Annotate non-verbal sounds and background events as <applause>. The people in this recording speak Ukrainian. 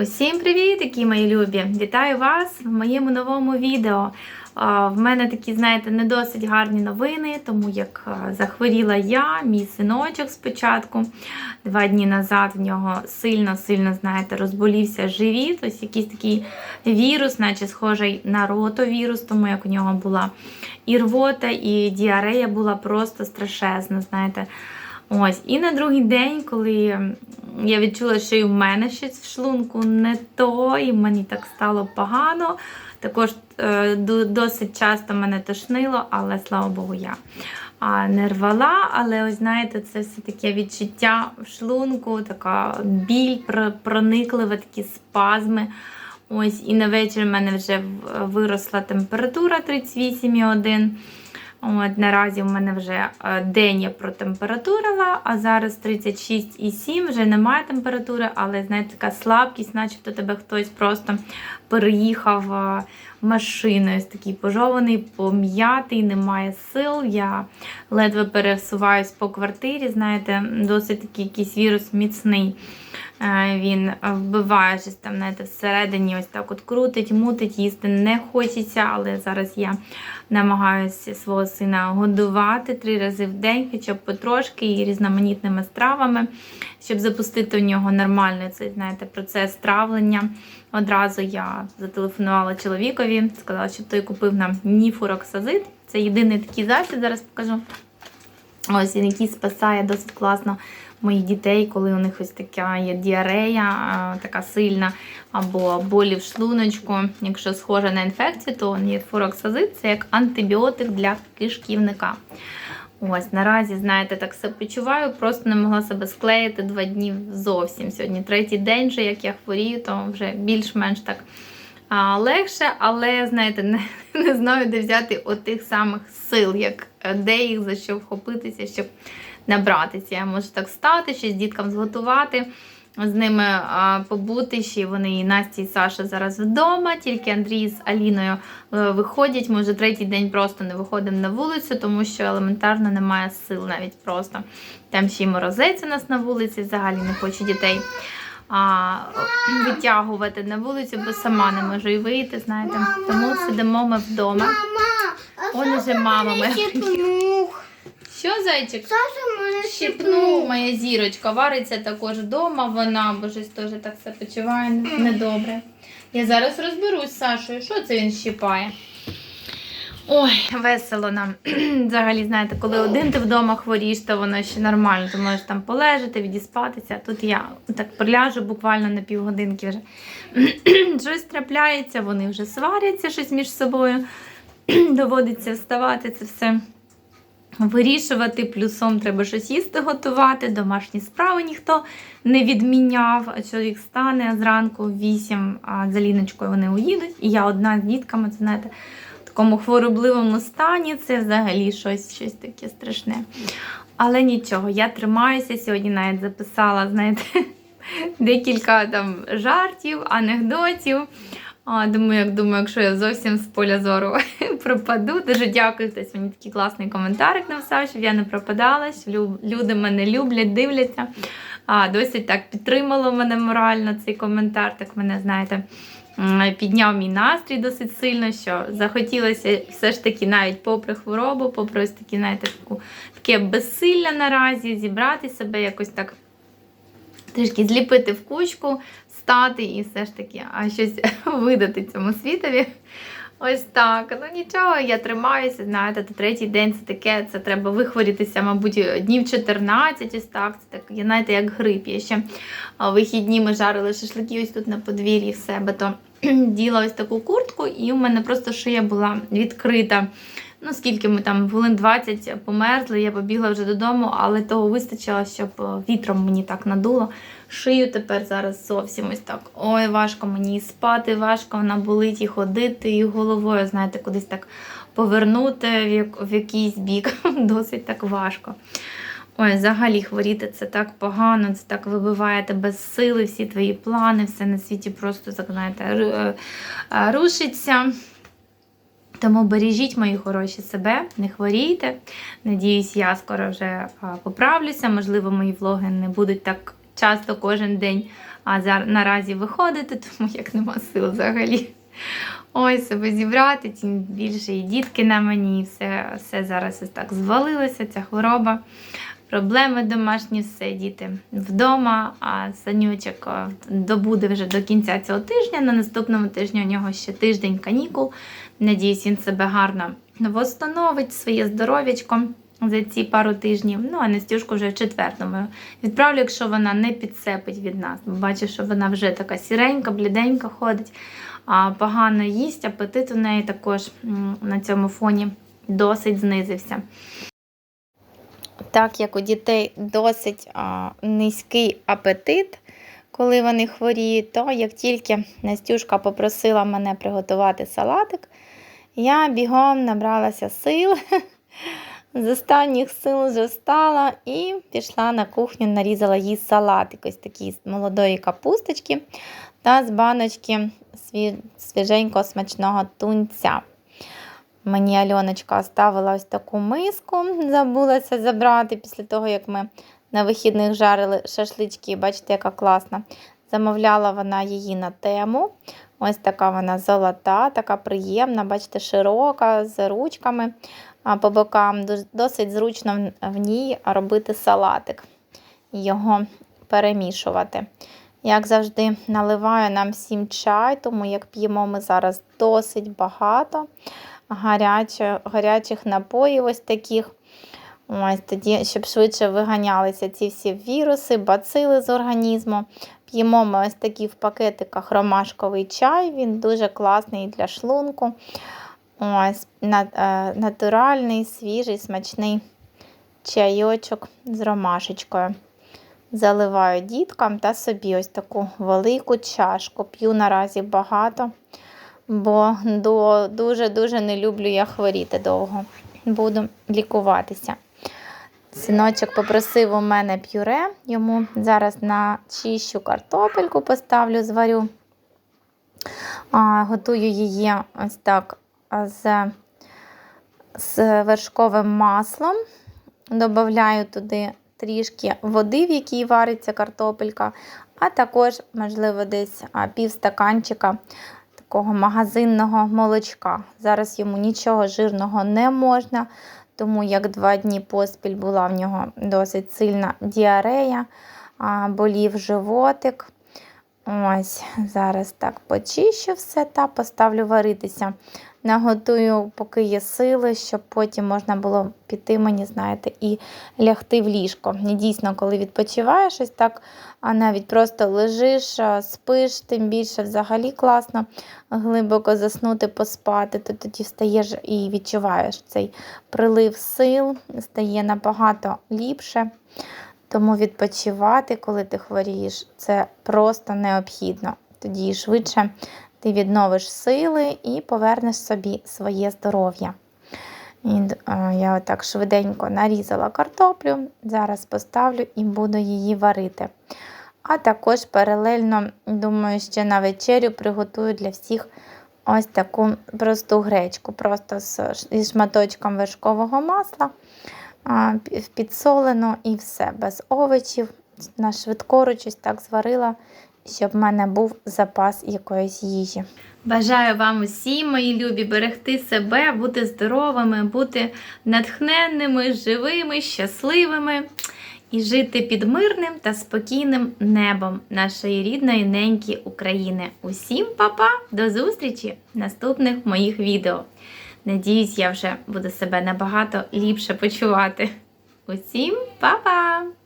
Усім привіт, які мої любі! Вітаю вас в моєму новому відео. В мене такі, знаєте, не досить гарні новини, тому як захворіла я, мій синочок спочатку. Два дні назад в нього сильно-сильно, знаєте, розболівся живіт. Ось якийсь такий вірус, наче схожий на ротовірус, тому як у нього була і рвота, і діарея була просто страшезна, знаєте. Ось, і на другий день, коли я відчула, що і в мене щось в шлунку не то, і мені так стало погано. Також е, досить часто мене тошнило, але слава Богу, я не рвала. Але ось знаєте, це все таке відчуття в шлунку, така біль, про- проникливі такі спазми. Ось, і на вечір в мене вже виросла температура 38,1. От, наразі в мене вже е, день я протемпературила, а зараз 36,7, вже немає температури, але знаєте, така слабкість, начебто тебе хтось просто переїхав е, машиною. Ось такий пожований, пом'ятий, немає сил. Я ледве пересуваюсь по квартирі. Знаєте, досить такий якийсь вірус міцний. Е, Він вбиває щось там, знаєте, всередині ось так от крутить, мутить, їсти не хочеться, але зараз я намагаюся свого сина годувати три рази в день, хоча б потрошки і різноманітними стравами, щоб запустити у нього нормальний цей, знаєте, процес травлення. Одразу я зателефонувала чоловікові, сказала, щоб той купив нам ніфуроксазит. Це єдиний такий засіб, зараз покажу. Ось він який спасає досить класно моїх дітей, коли у них ось така є діарея, така сильна, або болі в шлуночку. Якщо схоже на інфекцію, то ніфуроксазит це як антибіотик для кишківника. Ось наразі, знаєте, так себе почуваю, просто не могла себе склеїти два дні зовсім. Сьогодні третій день, вже як я хворію, то вже більш-менш так а, легше, але знаєте, не, не знаю, де взяти отих самих сил, як де їх за що вхопитися, щоб набратися. Я можу так стати, щось діткам зготувати. З ними побути ще вони і Настя і Саша зараз вдома, тільки Андрій з Аліною е, виходять. Ми вже третій день просто не виходимо на вулицю, тому що елементарно немає сил навіть просто. Там ще й морозець у нас на вулиці, взагалі не хочу дітей а, витягувати на вулицю, бо сама не можу і вийти, знаєте. Тому сидимо ми вдома. Он уже мама. Що, зайчик? Саша мене Щипнув моя зірочка, вариться також вдома, вона бо щось теж так себе почуває недобре. Я зараз розберусь з Сашою, що це він щипає. Ой, весело нам. <clears throat> Взагалі, знаєте, коли один ти вдома хворієш, то воно ще нормально, ти можеш там полежати, відіспатися. Тут я так приляжу буквально на півгодинки вже. <clears throat> щось трапляється, вони вже сваряться щось між собою. <clears throat> Доводиться вставати це все вирішувати. Плюсом треба щось їсти готувати, домашні справи ніхто не відміняв. А чоловік стане зранку в 8, а за Ліночкою вони уїдуть. І я одна з дітками, це знаєте, в такому хворобливому стані. Це взагалі щось, щось таке страшне. Але нічого, я тримаюся. Сьогодні навіть записала, знаєте, <laughs> декілька там жартів, анекдотів. А, думаю, як думаю, якщо я зовсім з поля зору <laughs> пропаду. Дуже дякую, хтось мені такий класний коментарик написав, щоб я не пропадала, що люди мене люблять, дивляться. А, досить так підтримало мене морально цей коментар. Так мене, знаєте, підняв мій настрій досить сильно, що захотілося все ж таки, навіть попри хворобу, попри ось такі, знаєте, таку, таке безсилля наразі, зібрати себе якось так трішки зліпити в кучку, стати і все ж таки а щось <laughs> видати цьому світові. Ось так. Ну нічого, я тримаюся, знаєте, то третій день це таке, це треба вихворітися, мабуть, днів 14, ось так. Це так, знаєте, як грип. Я ще вихідні ми жарили шашлики ось тут на подвір'ї в себе, то <clears throat> діла ось таку куртку, і у мене просто шия була відкрита. Ну, скільки ми там хвилин 20 померзли, я побігла вже додому, але того вистачило, щоб е, вітром мені так надуло. Шию тепер зараз зовсім ось так. Ой, важко мені і спати, важко вона болить і ходити, і головою, знаєте, кудись так повернути в, як, в якийсь бік. <laughs> Досить так важко. Ой, взагалі хворіти це так погано, це так вибиває тебе з сили, всі твої плани, все на світі просто так, знаєте, е, е, рушиться. Тому бережіть, мої хороші, себе, не хворійте. Надіюсь, я скоро вже поправлюся. Можливо, мої влоги не будуть так часто кожен день а, наразі виходити, тому як нема сил взагалі. Ой, себе зібрати, тим більше і дітки на мені, все, все зараз так звалилося, ця хвороба. Проблеми домашні, все, діти вдома, а санючок добуде вже до кінця цього тижня. На наступному тижні у нього ще тиждень канікул. Надіюсь, він себе гарно восстановить своє здоров'ячко за ці пару тижнів. Ну, а Настюшку вже в четвертому відправлю, якщо вона не підцепить від нас. Бачу, що вона вже така сіренька, бліденька ходить, а погано їсть, апетит у неї також на цьому фоні досить знизився. Так як у дітей досить а, низький апетит, коли вони хворіють, то як тільки Настюшка попросила мене приготувати салатик, я бігом набралася сил, <laughs> з останніх сил вже встала і пішла на кухню, нарізала їй салатик, ось такий з молодої капусточки та з баночки сві- свіженького смачного тунця. Мені Альоночка оставила ось таку миску, забулася забрати після того, як ми на вихідних жарили шашлички. Бачите, яка класна. Замовляла вона її на тему. Ось така вона золота, така приємна, бачите, широка, з ручками по бокам. Досить зручно в- ній робити салатик, його перемішувати. Як завжди, наливаю нам всім чай, тому як п'ємо ми зараз досить багато гаряче, гарячих напоїв ось таких. Ось тоді, щоб швидше виганялися ці всі віруси, бацили з організму. П'ємо ми ось такий в пакетиках ромашковий чай, він дуже класний для шлунку. Ось е, натуральний, свіжий, смачний чайочок з ромашечкою. Заливаю діткам та собі ось таку велику чашку. П'ю наразі багато, бо дуже-дуже не люблю я хворіти довго. Буду лікуватися. Синочок попросив у мене пюре. Йому зараз на чищу картопельку поставлю, зварю. А, готую її ось так з, з вершковим маслом. Добавляю туди трішки води, в якій вариться картопелька, а також, можливо, десь пів стаканчика такого магазинного молочка. Зараз йому нічого жирного не можна, тому як два дні поспіль була в нього досить сильна діарея, болів животик. Ось, зараз так почищу все та поставлю варитися. Наготую, поки є сили, щоб потім можна було піти мені, знаєте, і лягти в ліжко. І дійсно, коли відпочиваєш, ось так, а навіть просто лежиш, спиш, тим більше взагалі класно глибоко заснути, поспати, то тоді встаєш і відчуваєш цей прилив сил, стає набагато ліпше. Тому відпочивати, коли ти хворієш, це просто необхідно. Тоді швидше ти відновиш сили і повернеш собі своє здоров'я. І е, я отак швиденько нарізала картоплю, зараз поставлю і буду її варити. А також паралельно, думаю, ще на вечерю приготую для всіх ось таку просту гречку, просто з, зі шматочком вершкового масла, підсолено і все, без овочів. На швидкоруч так зварила, щоб в мене був запас якоїсь їжі. Бажаю вам усім, мої любі, берегти себе, бути здоровими, бути натхненними, живими, щасливими і жити під мирним та спокійним небом нашої рідної неньки України. Усім па-па, до зустрічі в наступних моїх відео. Надіюсь, я вже буду себе набагато ліпше почувати. Усім па-па!